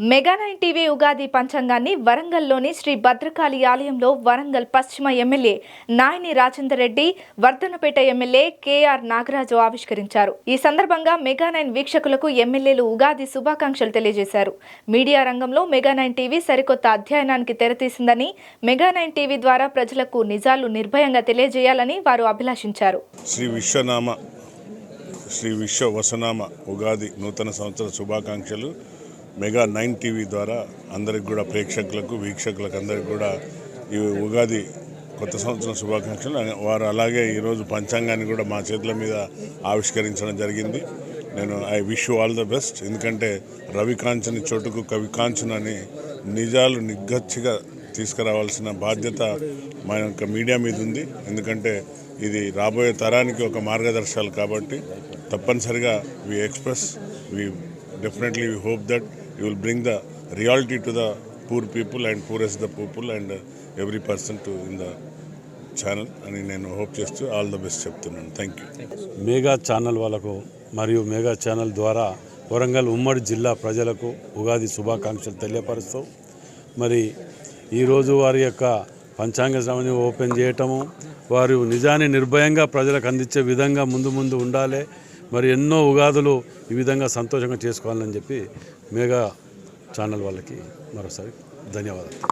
Mega nine TV Ugadi పంచాంగాన్ని వరంగల్లోని శ్రీ భద్రకాళి ఆలయంలో వరంగల్ పశ్చిమ MLA Nayini Rajender Reddy Wardhannapet MLA KR Nagaraju ఆవిష్కరించారు. ఈ సందర్భంగా మెగా నైన్ వీక్షకులకు ఎమ్మెల్యేలు ఉగాది శుభాకాంక్షలు తెలియజేశారు. మీడియా రంగంలో మెగా నైన్ టీవీ సరికొత్త అధ్యయనానికి తెరతీసిందని మెగా నైన్ టీవీ ద్వారా ప్రజలకు నిజాలు నిర్భయంగా తెలియజేయాలని వారు అభిలాషించారు. శ్రీ విశ్వనామ శ్రీ విశ్వ వసనామ ఉగాది నూతన సంవత్సర శుభాకాంక్షలు మెగా నైన్ టీవీ ద్వారా అందరికి కూడా ప్రేక్షకులకు వీక్షకులకు అందరికి కూడా ఈ ఉగాది కొత్త సంవత్సరం శుభాకాంక్షలు. వారు అలాగే ఈరోజు పంచాంగాన్ని కూడా మా చేతుల మీద ఆవిష్కరించడం జరిగింది. నేను I wish all the best. ఎందుకంటే రవి కాంచని చోటుకు కవి కాంచన్ అని నిజాలు నిగ్గచ్చిగా తీసుకురావాల్సిన బాధ్యత మా యొక్క మీడియా మీద ఉంది. ఎందుకంటే ఇది రాబోయే తరానికి ఒక మార్గదర్శకాలు కాబట్టి తప్పనిసరిగా we express we definitely we hope that you will bring the reality to the poor people and poorest the people and every person to in the channel అని నేను హోప్ చేస్తూ ఆల్ ద బెస్ట్ చెప్తున్నాను. Thank you Megha channel వాళ్ళకు మరియు Megha channel ద్వారా వరంగల్ ఉమ్మడి జిల్లా ప్రజలకు ఉగాది శుభాకాంక్షలు తెలియపరుస్తూ మరి ఈరోజు వారి యొక్క పంచాంగ శ్రవణి ఓపెన్ చేయటము వారు నిజాన్ని నిర్భయంగా ప్రజలకు అందించే విధంగా ముందు ముందు ఉండాలి. మరి ఎన్నో ఉగాదులు ఈ విధంగా సంతోషంగా చేసుకోవాలని చెప్పి మేఘా ఛానల్ వాళ్ళకి మరోసారి ధన్యవాదాలు.